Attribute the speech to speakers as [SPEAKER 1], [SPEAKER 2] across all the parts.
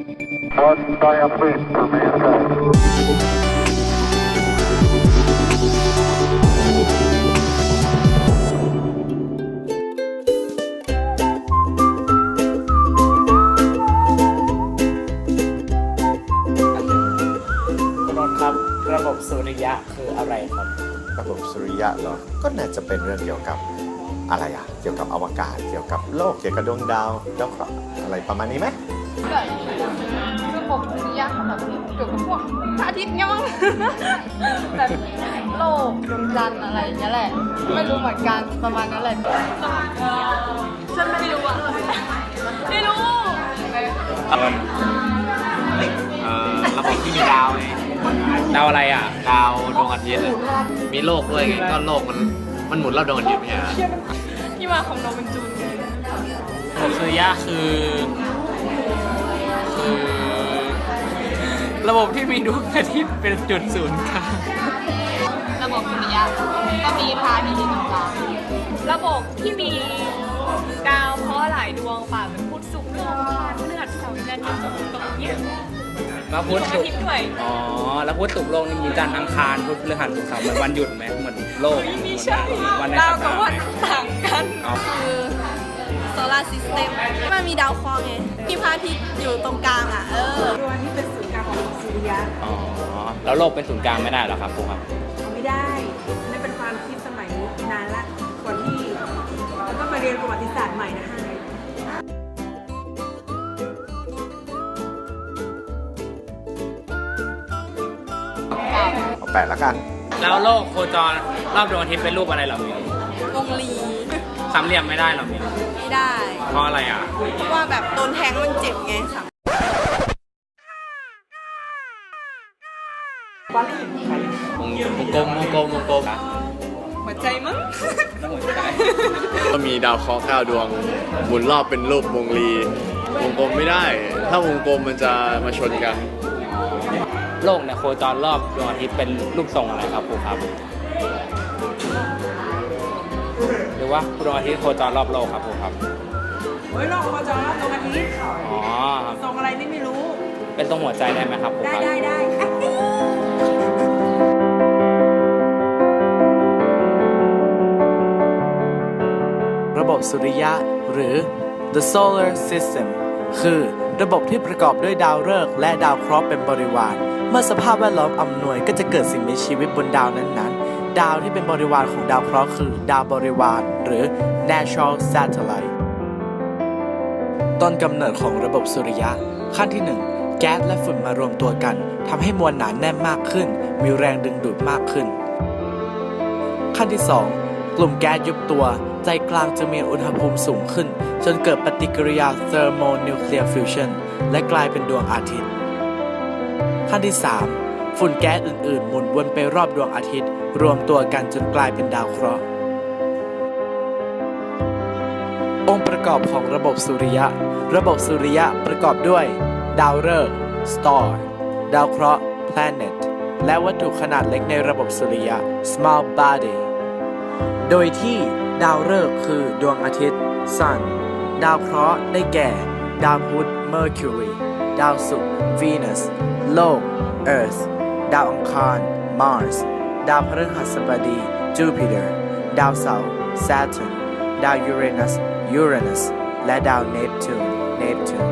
[SPEAKER 1] คุณนนท์ครับ ระบบสุริยะคืออะไรครับ
[SPEAKER 2] ระบบสุริยะเหรอ ก็น่าจะเป็นเรื่องเกี่ยวกับอะไรอะเกี่ยวกับอวกาศ เกี่ยวกับโลก เกี่ยวกับดวงดาวแล้วก็อะไรประมาณนี้ไหม
[SPEAKER 3] แบบระบบสุริยะของแบบเกี่ยวกับพวกพระอาทิตย์เงี้ยมั้งแบบโลกดวงจันทร์อะไรอย่างเงี้ยแหละ ไม่รู้เหมือนกันประมาณนั้นแหละฉันไม่รู้อะไม่รู้
[SPEAKER 4] เอ่อระบบที่มีดาวไง
[SPEAKER 1] ดาวอะไรอะ
[SPEAKER 4] ดาวดวงอาทิตย์อะมีโลกด้วยไงก็โลกมันมันหมุนรอบดวงอาทิตย์ไม่ใช่เหรอ
[SPEAKER 3] ที่มาของโนเป็นจูนไง
[SPEAKER 1] ระบบสุริยะคือคือ ระบบที่มีดวงอาทิตย์เป็นจุดศูนย์กลาง
[SPEAKER 3] ระบบสุริยะก็มีพระอาทิตย์อยู่ตรงกลาง
[SPEAKER 5] ระบบที่มีดาวเพราะห์หลายดวงป่ะเป็นพุธศุกร์โลกพานพฤหัสเสาร์จันทร์ศุกร์ตรงเนี้ย
[SPEAKER 1] มาพุธ
[SPEAKER 5] อา
[SPEAKER 1] ศุก
[SPEAKER 5] ทิต
[SPEAKER 1] ร์
[SPEAKER 5] ย์ด้วย
[SPEAKER 1] อ๋อ แล้วพุธศุกร์โลกนี่มีจันทร์อังคารพุธพฤหัสศุกร์เสาร์เหมือนวันหยุดไหมเหมือนโลก
[SPEAKER 5] ไม่ใช่
[SPEAKER 1] วันใน
[SPEAKER 5] ดา
[SPEAKER 1] สั
[SPEAKER 5] ว
[SPEAKER 1] ป
[SPEAKER 5] กับ
[SPEAKER 1] ดาห์
[SPEAKER 5] วั
[SPEAKER 1] ไห
[SPEAKER 5] น
[SPEAKER 1] ม
[SPEAKER 5] ต่างกัน
[SPEAKER 1] อ๋อ
[SPEAKER 6] คือโซ ลาร์ซิสเต็มมันมีดาวเคราะห์ไงที่พระอาทิตย์อยู่ตรงกลางอะ เออ
[SPEAKER 7] ดวงที่เป็นศูนย์กลางของสุริยะ
[SPEAKER 1] อ๋อ แล้วโลกเป็นศูนย์กลางไม่ได้เหรอครับครูครับ
[SPEAKER 7] เอาไม่ได้นั่นเป็นความคิดสมัยนานละก่อนที่เราต้องมาเรียนประวัติศาสตร์ใหม่นะคะ
[SPEAKER 2] เอาแปดละกัน
[SPEAKER 1] แล้วโลกโคจรรอบดวงอาทิตย์เป็นรูปอะไรเหรอมิว
[SPEAKER 6] วงลี
[SPEAKER 1] สามเหลี่ยมไม่ได้เหรอมิว
[SPEAKER 6] ไม่ได้
[SPEAKER 1] เพราะอะไรอะ
[SPEAKER 6] เพราะว่าแบบโดนแทงมันเจ็บไงค่ะ
[SPEAKER 1] วงกลมวงกลมวงกลม
[SPEAKER 5] หัวใจมั้ง
[SPEAKER 8] ก็มีดาวเคราะห์เก้าดวงหมุนรอบเป็นรูปวงรี วงกลมไม่ได้ ถ้าวงกลมมันจะมาชนกัน
[SPEAKER 1] โลกเนี่ยโคจรรอบดวงอาทิตย์เป็นรูปทรงอะไรครับครูครับ ว่าดวงอาทิตย์โคจรรอบโลกครับครูครับ
[SPEAKER 7] โอ้ยโลกอวจรตรงอาทิตย์
[SPEAKER 1] อ๋อ
[SPEAKER 7] ทรงอะไรนี่ไม่รู้
[SPEAKER 1] เป็นตรงหัวใจได้ไหมครับครู
[SPEAKER 7] ได้
[SPEAKER 1] ครับ
[SPEAKER 7] ได้ได้อะ
[SPEAKER 9] ระบบสุริยะหรือ the solar system คือระบบที่ประกอบด้วยดาวฤกษ์และดาวเคราะห์เป็นบริวาร เมื่อสภาพแวดล้อมอำนวยก็จะเกิดสิ่งมีชีวิตบนดาวนั้นๆ ดาวที่เป็นบริวารของดาวเคราะห์คือดาวบริวาร หรือ natural satellite ต้นกำเนิดของระบบสุริยะ ขั้นที่ 1 แก๊สและฝุ่นมารวมตัวกันทำให้มวลหนาแน่นมากขึ้น มีแรงดึงดูดมากขึ้น ขั้นที่ 2 กลุ่มแก๊สยุบตัว ใจกลางจะมีอุณหภูมิสูงขึ้น จนเกิดปฏิกิริยา thermonuclear fusion และกลายเป็นดวงอาทิตย์ ขั้นที่ 3 ฝุ่นแก๊สอื่นๆ หมุนวนไปรอบดวงอาทิตย์ รวมตัวกันจนกลายเป็นดาวเคราะห์ องค์ประกอบของระบบสุริยะ ระบบสุริยะประกอบด้วย ดาวฤกษ์ star ดาวเคราะห์ planet และวัตถุขนาดเล็กในระบบสุริยะ small body โดยที่ดาวฤกษ์คือดวงอาทิตย์ sun ดาวเคราะห์ได้แก่ ดาวพุธ mercury ดาวศุกร์ venus โลก earth ดาวอังคาร mars ดาวพฤหัสบดี jupiter ดาวเสาร์ saturn ดาว uranus uranus และดาว neptune neptune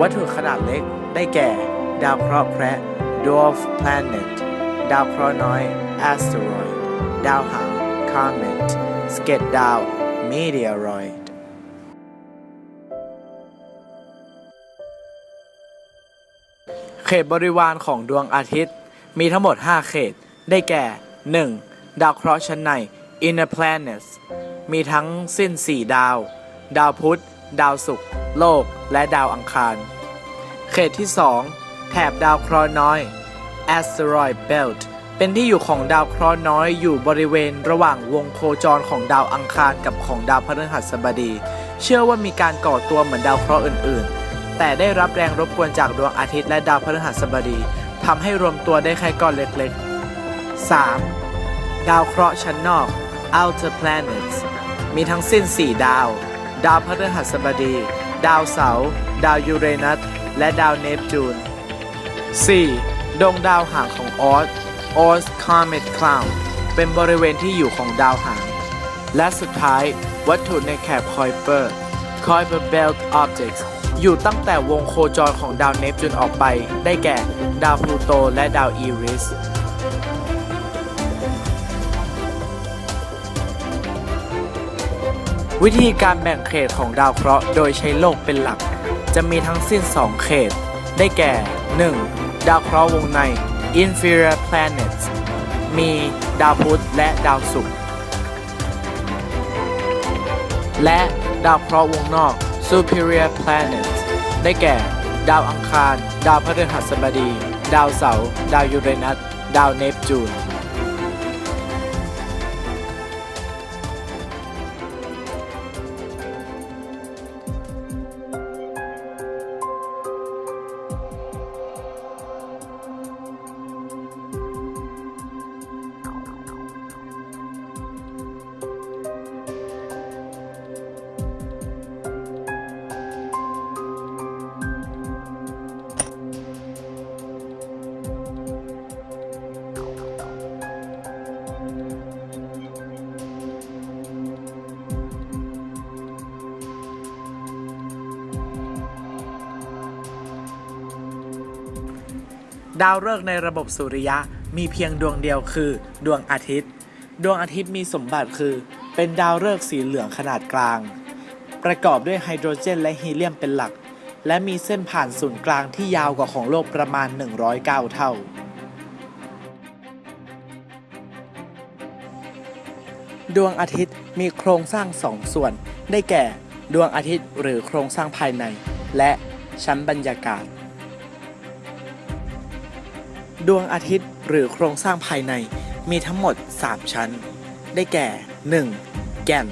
[SPEAKER 9] วัตถุขนาดเล็กได้แก่ ดาวเคราะห์แคระ dwarf planet ดาวเคราะห์น้อย asteroid ดาวหาง comet สเก็ตดาว meteoroid เขตบริวารของดวงอาทิตย์ มีทั้งหมด 5 เขต ได้แก่ 1. ดาวเคราะห์ชั้นใน inner planets มีทั้งสิ้น 4 ดาว ดาวพุธ ดาวศุกร์ โลก และดาวอังคาร เขตที่ 2 แถบดาวเคราะห์น้อย asteroid belt เป็นที่อยู่ของดาวเคราะห์น้อยอยู่บริเวณระหว่างวงโคจรของดาวอังคารกับของดาวพฤหัสบดี เชื่อว่ามีการก่อตัวเหมือนดาวเคราะห์อื่นๆ แต่ได้รับแรงรบกวนจากดวงอาทิตย์และดาวพฤหัสบดีทำให้รวมตัวได้แค่ก้อนเล็กๆ 3. ดาวเคราะห์ชั้นนอก outer planets มีทั้งสิ้น 4 ดาว ดาวพฤหัสบดี ดาวเสาร์ดาวยูเรนัส และดาวเนปจูน 4. ดวงดาวหางของออสออส Comet Cloud เป็นบริเวณที่อยู่ของดาวหาง และสุดท้ายวัตถุในแคบคอยเปอร์คอยเปอร์ Belt Objects อ อยู่ตั้งแต่วงโคจรของดาวเนปจูนออกไป ได้แก่ ดาวพลูโตและดาวอีริสวิธีการแบ่งเขตของดาวเคราะห์โดยใช้โลกเป็นหลัก จะมีทั้งสิ้น 2 เขต ได้แก่ 1. ดาวเคราะห์วงใน inferior planets มีดาวพุธและดาวศุกร์และดาวเคราะห์วงนอก superior planets ได้แก่ ดาวอังคาร ดาวพฤหัสบดี ดาวเสาร์ ดาวยูเรนัส ดาวเนปจูน ดาวฤกษ์ในระบบสุริยะมีเพียงดวงเดียวคือ ดวงอาทิตย์ ดวงอาทิตย์มีสมบัติคือ เป็นดาวฤกษ์สีเหลืองขนาดกลาง ประกอบด้วยไฮโดรเจนและฮีเลียมเป็นหลัก และมีเส้นผ่านศูนย์กลางที่ยาวกว่าของโลกประมาณ 109 เท่า ดวงอาทิตย์มีโครงสร้างสองส่วน ได้แก่ ดวงอาทิตย์หรือโครงสร้างภายใน และชั้นบรรยากาศ ดวงอาทิตย์หรือโครงสร้างภายในมีทั้งหมด 3 ชั้น ได้แก่ 1. แก่น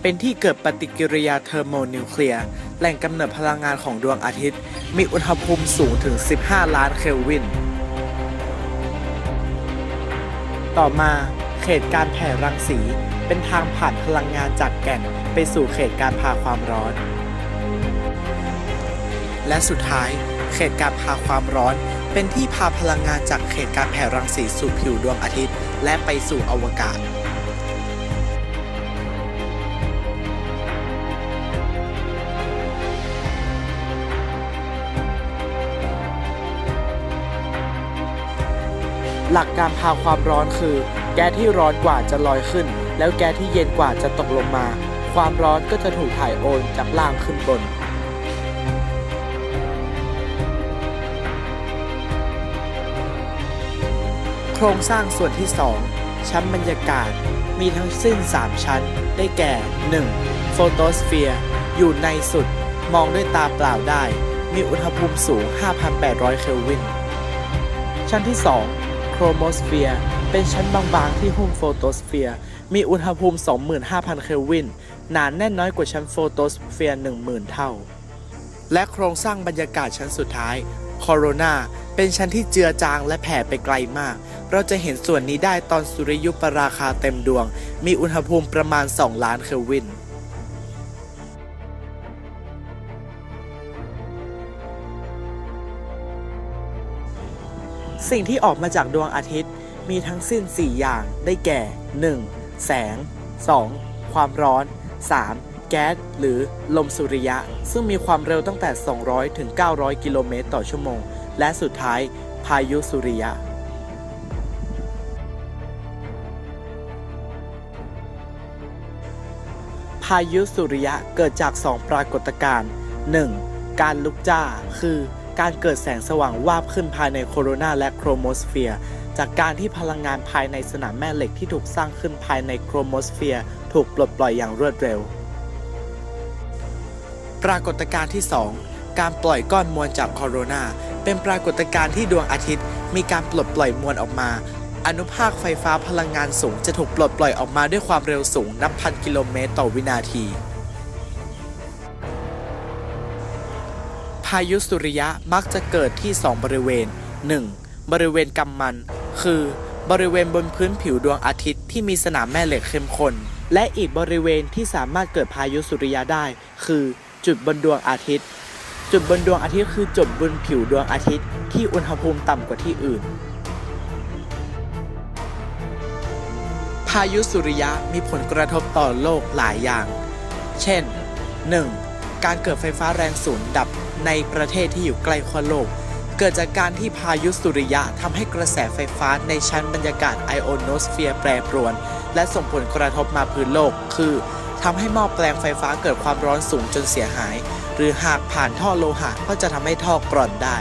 [SPEAKER 9] เป็นที่เกิดปฏิกิริยาเทอร์โมนิวเคลียร์แหล่งกำเนิดพลังงานของดวงอาทิตย์ มีอุณหภูมิสูงถึง 15 ล้านเคลวิน ต่อมาเขตการแผ่รังสี เป็นทางผ่านพลังงานจากแก่นไปสู่เขตการพาความร้อน และสุดท้าย เขตการพาความร้อน เป็นที่พาพลังงานจากเขตการแผ่รังสีสู่ผิวดวงอาทิตย์ และไปสู่อวกาศหลักการพาความร้อนคือ แก๊สที่ร้อนกว่าจะลอยขึ้น แล้วแก๊สที่เย็นกว่าจะตกลงมา ความร้อนก็จะถูกถ่ายโอนจากล่างขึ้นบน ครงสร้างส่วนที่ 2 ชั้นบรรยากาศ มีทั้งสิ้น 3 ชั้น ได้แก่ 1. โฟโตสเฟียร์ อยู่ในสุด มองด้วยตาเปล่าได้ มีอุณหภูมิสูง 5,800 เคลวิน ชั้นที่ 2 โครโมสเฟียร์ เป็นชั้นบางๆ ที่หุ้มโฟโตสเฟียร์ มีอุณหภูมิ 25,000 เคลวิน หนาแน่นน้อยกว่าชั้นโฟโตสเฟียร์ 10,000 เท่า และโครงสร้างบรรยากาศชั้นสุดท้าย โคโรนาเป็นชั้นที่เจือจางและแผ่ไปไกลมาก เราจะเห็นส่วนนี้ได้ตอนสุริยุปราคาเต็มดวง มีอุณหภูมิประมาณ 2 ล้านเคลวินสิ่งที่ออกมาจากดวงอาทิตย์มีทั้งสิ้น 4 อย่างได้แก่ 1. แสง 2. ความร้อน 3. แก๊สหรือลมสุริยะ ซึ่งมีความเร็วตั้งแต่ 200 ถึง 900 กิโลเมตรต่อชั่วโมง และสุดท้ายพายุสุริยะ พายุสุริยะเกิดจาก 2 ปรากฏการณ์ 1. การลุกจ้า คือการเกิดแสงสว่างวาบขึ้นภายในโคโรนาและโครโมสเฟียร์จากการที่พลังงานภายในสนามแม่เหล็กที่ถูกสร้างขึ้นภายในโครโมสเฟียร์ถูกปลดปล่อยอย่างรวดเร็ว ปรากฏการณ์ที่ 2 การปล่อยก้อนมวลจากโคโรนา เป็นปรากฏการณ์ที่ดวงอาทิตย์ มีการปลดปล่อยมวลออกมา อนุภาคไฟฟ้าพลังงานสูงจะถูกปลดปล่อยออกมาด้วยความเร็วสูงนับพันกิโลเมตรต่อวินาที พายุสุริยะมักจะเกิดที่ 2 บริเวณ 1. บริเวณกำมัน คือบริเวณบนพื้นผิวดวงอาทิตย์ที่มีสนามแม่เหล็กเข้มข้นและอีกบริเวณที่สามารถเกิดพายุสุริยะได้ คือ จุดบนดวงอาทิตย์ จุดบนดวงอาทิตย์คือจุดบนผิวดวงอาทิตย์ที่อุณหภูมิต่ำกว่าที่อื่น พายุสุริยะมีผลกระทบต่อโลกหลายอย่าง เช่น 1. การเกิดไฟฟ้าแรงสูงดับในประเทศที่อยู่ใกล้ขั้วโลก เกิดจากการที่พายุสุริยะทำให้กระแสไฟฟ้าในชั้นบรรยากาศไอโอโนสเฟียร์แปรปรวน และส่งผลกระทบมาพื้นโลก คือ ทำให้หม้อแปลงไฟฟ้าเกิดความร้อนสูงจนเสียหาย หรือหากผ่านท่อโลหะก็จะทำให้ท่อกร่อนได้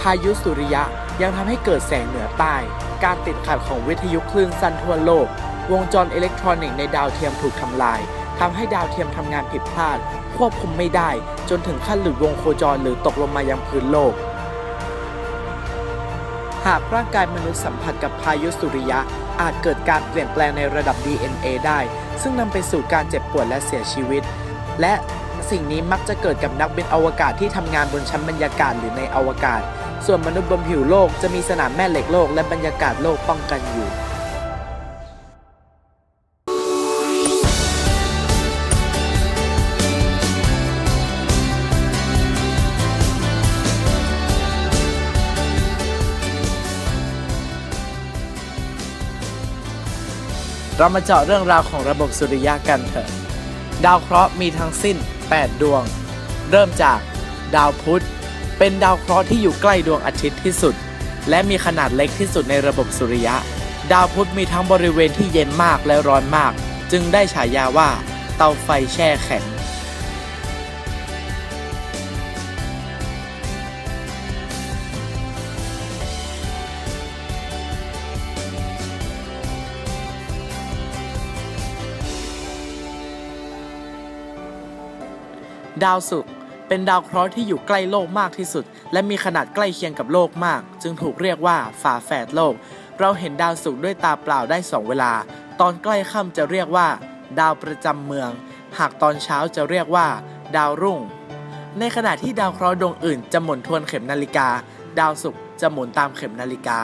[SPEAKER 9] พายุสุริยะยังทำให้เกิดแสงเหนือใต้ การติดขัดของวิทยุคลื่นสั้นทั่วโลก วงจรอิเล็กทรอนิกส์ในดาวเทียมถูกทำลายทำให้ดาวเทียมทำงานผิดพลาด ควบคุมไม่ได้ จนถึงขั้นหลุดวงโคจรหรือตกลงมายังพื้นโลก หากร่างกายมนุษย์สัมผัสกับพายุสุริยะ อาจเกิดการเปลี่ยนแปลงในระดับ DNA ได้ ซึ่งนำไปสู่การเจ็บปวดและเสียชีวิต และสิ่งนี้มักจะเกิดกับนักบินอวกาศที่ทำงานบนชั้นบรรยากาศหรือในอวกาศ ส่วนมนุษย์บนผิวโลกจะมีสนามแม่เหล็กโลกและบรรยากาศโลกป้องกันอยู่ เรามาเจาะเรื่องราวของระบบสุริยะกันเถอะ ดาวเคราะห์มีทั้งสิ้น 8 ดวง เริ่มจากดาวพุธ เป็นดาวเคราะห์ที่อยู่ใกล้ดวงอาทิตย์ที่สุด และมีขนาดเล็กที่สุดในระบบสุริยะ ดาวพุธมีทั้งบริเวณที่เย็นมากและร้อนมาก จึงได้ฉายาว่า เตาไฟแช่แข็ง ดาวศุกร์เป็นดาวเคราะห์ที่อยู่ใกล้โลกมากที่สุด และมีขนาดใกล้เคียงกับโลกมาก จึงถูกเรียกว่าฝาแฝดโลก เราเห็นดาวศุกร์ด้วยตาเปล่าได้สองเวลา ตอนใกล้ค่ำจะเรียกว่า ดาวประจำเมือง หากตอนเช้าจะเรียกว่า ดาวรุ่ง ในขณะที่ดาวเคราะห์ดวงอื่นจะหมุนทวนเข็มนาฬิกา ดาวศุกร์จะหมุนตามเข็มนาฬิกา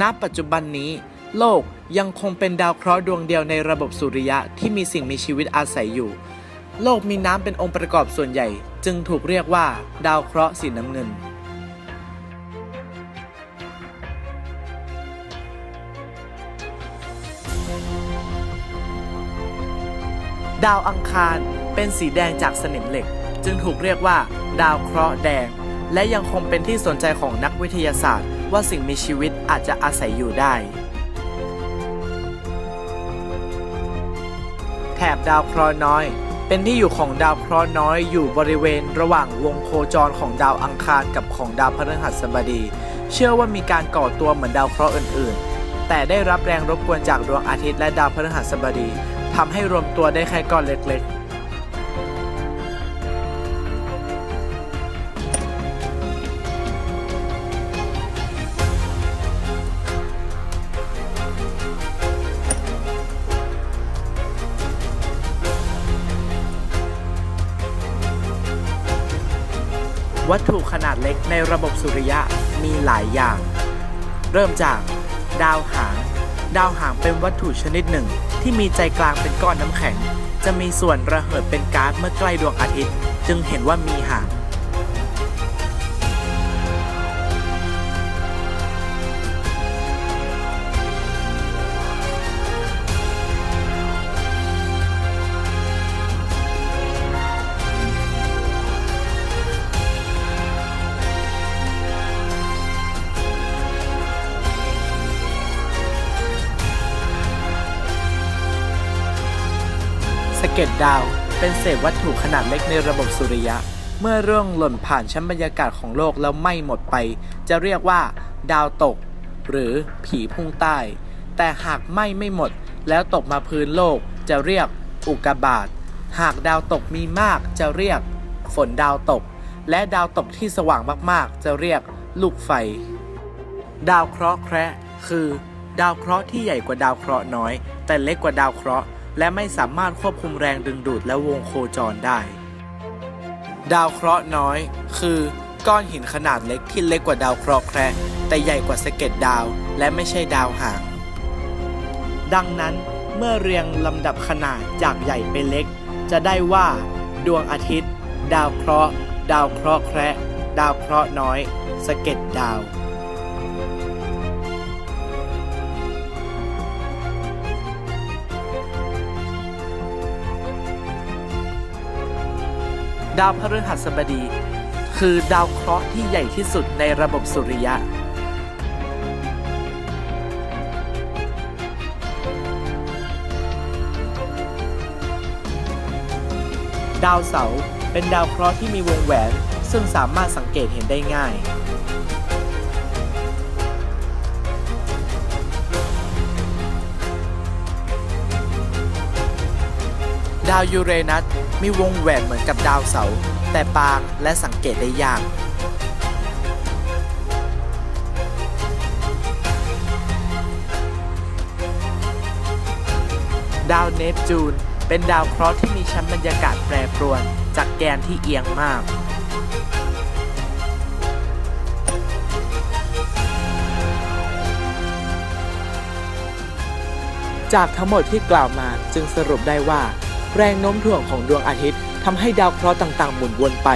[SPEAKER 9] ณปัจจุบันนี้ โลกยังคงเป็นดาวเคราะห์ดวงเดียวในระบบสุริยะที่มีสิ่งมีชีวิตอาศัยอยู่ โลกมีน้ำเป็นองค์ประกอบส่วนใหญ่ จึงถูกเรียกว่า ดาวเคราะห์สีน้ำเงิน ดาวอังคารเป็นสีแดงจากสนิมเหล็ก จึงถูกเรียกว่า ดาวเคราะห์แดง และยังคงเป็นที่สนใจของนักวิทยาศาสตร์ ว่าสิ่งมีชีวิตอาจจะอาศัยอยู่ได้ แถบดาวเคราะห์น้อย เป็นที่อยู่ของดาวเคราะห์น้อยอยู่บริเวณระหว่างวงโคจรของดาวอังคารกับของดาวพฤหัสบดี เชื่อว่ามีการก่อตัวเหมือนดาวเคราะห์อื่น ๆ แต่ได้รับแรงรบกวนจากดวงอาทิตย์และดาวพฤหัสบดีทำให้รวมตัวได้แค่ก้อนเล็ก ๆ วัตถุขนาดเล็กในระบบสุริยะมีหลายอย่าง เริ่มจาก ดาวหาง ดาวหางเป็นวัตถุชนิดหนึ่ง ที่มีใจกลางเป็นก้อนน้ำแข็ง จะมีส่วนระเหิดเป็นก๊าซเมื่อใกล้ดวงอาทิตย์ จึงเห็นว่ามีหาง เก็ดดาว เป็นเศษวัตถุขนาดเล็กในระบบสุริยะ เมื่อร่วงหล่นผ่านชั้นบรรยากาศของโลกแล้วไหม้หมดไป จะเรียกว่า ดาวตก หรือผีพุ่งใต้ แต่หากไหม้ไม่หมด แล้วตกมาพื้นโลก จะเรียกอุกกาบาตหากดาวตกมีมากจะเรียก ฝนดาวตก และดาวตกที่สว่างมากๆ จะเรียกลูกไฟ ดาวเคราะห์แคระคือ ดาวเคราะห์ที่ใหญ่กว่าดาวเคราะห์น้อย แต่เล็กกว่าดาวเคราะห์ และไม่สามารถควบคุมแรงดึงดูดและวงโคจรได้ ดาวเคราะห์น้อย คือก้อนหินขนาดเล็กที่เล็กกว่าดาวเคราะห์แคระแต่ใหญ่กว่าสะเก็ดดาวและไม่ใช่ดาวหาง ดังนั้นเมื่อเรียงลำดับขนาดจากใหญ่ไปเล็ก จะได้ว่า ดวงอาทิตย์ ดาวเคราะห์ ดาวเคราะห์แคระดาวเคราะห์น้อยสะเก็ดดาว ดาวพฤหัสบดี คือดาวเคราะห์ที่ใหญ่ที่สุดในระบบสุริยะ ดาวเสาร์เป็นดาวเคราะห์ที่มีวงแหวน ซึ่งสามารถสังเกตเห็นได้ง่ายดาวยูเรนัส มีวงแหวนเหมือนกับดาวเสาร์แต่บางและสังเกตได้ยากดาวเนปจูน เป็นดาวเคราะห์ที่มีชั้นบรรยากาศแปรปรวน จากแกนที่เอียงมาก จากทั้งหมดที่กล่าวมาจึงสรุปได้ว่า แรงโน้มถ่วงของดวงอาทิตย์ทำให้ดาวเคราะห์ต่างๆ หมุนวนไป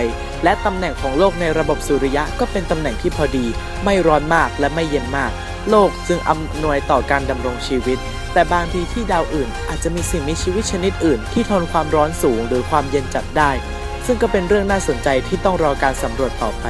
[SPEAKER 9] และตำแหน่งของโลกในระบบสุริยะก็เป็นตำแหน่งที่พอดี ไม่ร้อนมากและไม่เย็นมาก โลกจึงอำนวยต่อการดำรงชีวิต แต่บางทีที่ดาวอื่น อาจจะมีสิ่งมีชีวิตชนิดอื่น ที่ทนความร้อนสูงหรือความเย็นจัดได้ ซึ่งก็เป็นเรื่องน่าสนใจที่ต้องรอการสำรวจต่อไป